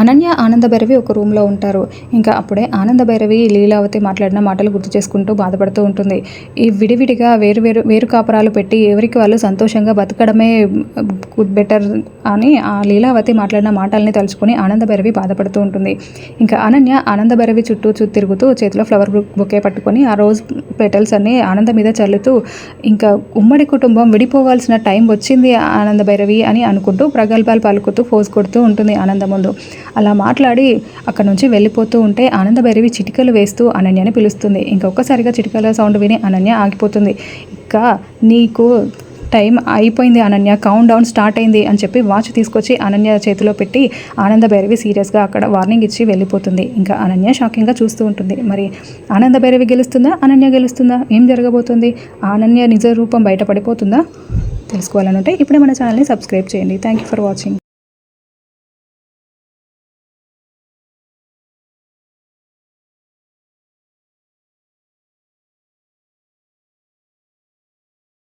అనన్య ఆనంద భైరవి ఒక రూమ్లో ఉంటారు. ఇంకా అప్పుడే ఆనంద భైరవి లీలావతి మాట్లాడిన మాటలు గుర్తు చేసుకుంటూ బాధపడుతూ ఉంటుంది. ఈ విడివిడిగా వేరు వేరు వేరు కాపురాలు పెట్టి ఎవరికి వాళ్ళు సంతోషంగా బతకడమే బెటర్ అని ఆ లీలావతి మాట్లాడిన మాటల్ని తలుచుకొని ఆనంద భైరవి బాధపడుతూ ఉంటుంది. ఇంకా అనన్య ఆనంద భైరవి చుట్టూ చూ తిరుగుతూ చేతిలో ఫ్లవర్ బొకే పట్టుకొని ఆ రోజ్ పెటల్స్ అన్ని ఆనంద మీద చల్లుతూ ఇంకా ఉమ్మడి కుటుంబం విడిపోవాల్సిన టైం వచ్చింది ఆనంద భైరవి అని అనుకుంటూ ప్రగల్భాలు పలుకుతూ ఫోజ్ కొడుతూ ఉంటుంది ఆనంద ముందు. అలా మాట్లాడి అక్కడ నుంచి వెళ్ళిపోతూ ఉంటే ఆనందభైరవి చిటికలు వేస్తూ అనన్యని పిలుస్తుంది. ఇంకొకసారిగా చిటికల సౌండ్ విని అనన్య ఆగిపోతుంది. ఇంకా నీకు టైం అయిపోయింది అనన్య కౌంట్ డౌన్ స్టార్ట్ అయింది అని చెప్పి వాచ్ తీసుకొచ్చి అనన్య చేతిలో పెట్టి ఆనంద భైరవి సీరియస్గా అక్కడ వార్నింగ్ ఇచ్చి వెళ్ళిపోతుంది. ఇంకా అనన్య షాకింగ్గా చూస్తూ ఉంటుంది. మరి ఆనంద భైరవి గెలుస్తుందా? అనన్య గెలుస్తుందా? ఏం జరగబోతుంది? అనన్య నిజ రూపం బయటపడిపోతుందా? తెలుసుకోవాలనుంటే ఇప్పుడే మన ఛానల్ని సబ్స్క్రైబ్ చేయండి. Thank you for watching